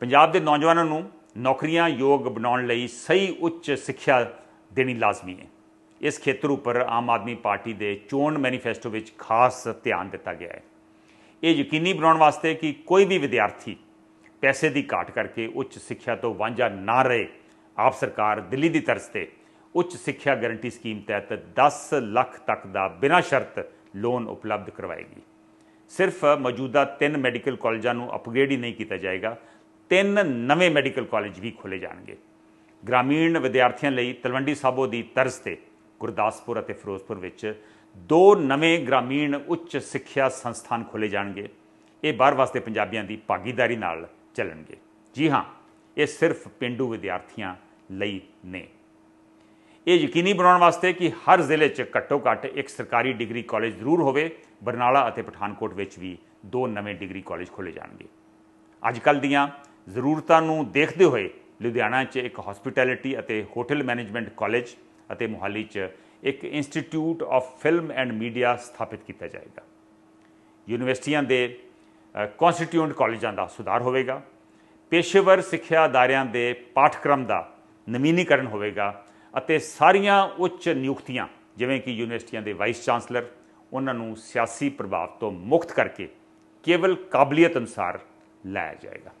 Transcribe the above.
ਪੰਜਾਬ ਦੇ ਨੌਜਵਾਨਾਂ ਨੂੰ ਨੌਕਰੀਆਂ ਯੋਗ ਬਣਾਉਣ ਲਈ ਸਹੀ ਉੱਚ ਸਿੱਖਿਆ ਦੇਣੀ ਲਾਜ਼ਮੀ ਹੈ। ਇਸ ਖੇਤਰ ਉੱਪਰ ਆਮ ਆਦਮੀ ਪਾਰਟੀ ਦੇ ਚੋਣ ਮੈਨੀਫੈਸਟੋ ਵਿੱਚ ਖਾਸ ਧਿਆਨ ਦਿੱਤਾ ਗਿਆ ਹੈ। ਇਹ ਯਕੀਨੀ ਬਣਾਉਣ ਵਾਸਤੇ ਕਿ ਕੋਈ ਵੀ ਵਿਦਿਆਰਥੀ ਪੈਸੇ ਦੀ ਘਾਟ ਕਰਕੇ ਉੱਚ ਸਿੱਖਿਆ ਤੋਂ ਵਾਂਝਾ ਨਾ ਰਹੇ, ਆਪ ਸਰਕਾਰ ਦਿੱਲੀ ਦੀ ਤਰਜ਼ ਤੇ ਉੱਚ ਸਿੱਖਿਆ ਗਾਰੰਟੀ ਸਕੀਮ ਤਹਿਤ 10 ਲੱਖ ਤੱਕ ਦਾ ਬਿਨਾਂ ਸ਼ਰਤ ਲੋਨ ਉਪਲਬਧ ਕਰਵਾਏਗੀ। ਸਿਰਫ ਮੌਜੂਦਾ ਤਿੰਨ ਮੈਡੀਕਲ ਕਾਲਜਾਂ ਨੂੰ ਅਪਗ੍ਰੇਡ ਹੀ ਨਹੀਂ ਕੀਤਾ ਜਾਏਗਾ ਤਿੰਨ ਨਵੇਂ ਮੈਡੀਕਲ ਕਾਲਜ ਵੀ ਖੋਲੇ ਜਾਣਗੇ। ਗ੍ਰਾਮੀਣ ਵਿਦਿਆਰਥੀਆਂ ਲਈ ਤਲਵੰਡੀ ਸਾਬੋ ਦੀ ਤਰਜ਼ ਤੇ ਗੁਰਦਾਸਪੁਰ ਅਤੇ ਫਿਰੋਜ਼ਪੁਰ ਵਿੱਚ ਦੋ ਨਵੇਂ ਗ੍ਰਾਮੀਣ ਉੱਚ ਸਿੱਖਿਆ ਸੰਸਥਾਨ ਖੋਲੇ ਜਾਣਗੇ। ਇਹ ਬਾਹਰ ਵਾਸਤੇ ਪੰਜਾਬੀਆਂ ਦੀ ਭਾਗੀਦਾਰੀ ਨਾਲ ਚੱਲਣਗੇ। ਜੀ ਹਾਂ, ਇਹ ਸਿਰਫ ਪਿੰਡੂ ਵਿਦਿਆਰਥੀਆਂ ਲਈ ਨੇ। ਇਹ ਯਕੀਨੀ ਬਣਾਉਣ ਵਾਸਤੇ ਕਿ ਹਰ ਜ਼ਿਲ੍ਹੇ 'ਚ ਘੱਟੋ-ਘੱਟ ਇੱਕ ਸਰਕਾਰੀ ਡਿਗਰੀ ਕਾਲਜ ਜ਼ਰੂਰ ਹੋਵੇ, ਬਰਨਾਲਾ ਅਤੇ ਪਠਾਨਕੋਟ ਵਿੱਚ ਵੀ ਦੋ ਨਵੇਂ ਡਿਗਰੀ ਕਾਲਜ ਖੋਲੇ ਜਾਣਗੇ। ਅੱਜ ਕੱਲ ਦੀਆਂ ਜ਼ਰੂਰਤਾਂ ਨੂੰ ਦੇਖਦੇ ਹੋਏ ਲੁਧਿਆਣਾ 'ਚ ਇੱਕ ਹਸਪਿਟੈਲਿਟੀ ਅਤੇ ਹੋਟਲ ਮੈਨੇਜਮੈਂਟ ਕਾਲਜ ਅਤੇ ਮੁਹਾਲੀ 'ਚ ਇੱਕ institute of film and media ਸਥਾਪਿਤ ਕੀਤਾ ਜਾਏਗਾ। ਯੂਨੀਵਰਸਿਟੀਆਂ ਦੇ ਕਨਸਟੀਟਿਊਟ ਕਾਲਜਾਂ ਦਾ ਸੁਧਾਰ ਹੋਵੇਗਾ। ਪੇਸ਼ੇਵਰ ਸਿੱਖਿਆ ਅਦਾਰਿਆਂ ਦੇ ਪਾਠਕ੍ਰਮ ਦਾ ਨਵੀਨੀਕਰਨ ਹੋਵੇਗਾ ਅਤੇ ਸਾਰੀਆਂ ਉੱਚ ਨਿਯੁਕਤੀਆਂ, ਜਿਵੇਂ ਕਿ ਯੂਨੀਵਰਸਿਟੀਆਂ ਦੇ ਵਾਈਸ ਚਾਂਸਲਰ ਉਹਨਾਂ ਨੂੰ ਸਿਆਸੀ ਪ੍ਰਭਾਵ ਤੋਂ ਮੁਕਤ ਕਰਕੇ ਕੇਵਲ ਕਾਬਲੀਅਤ ਅਨੁਸਾਰ ਲਾਇਆ ਜਾਏਗਾ।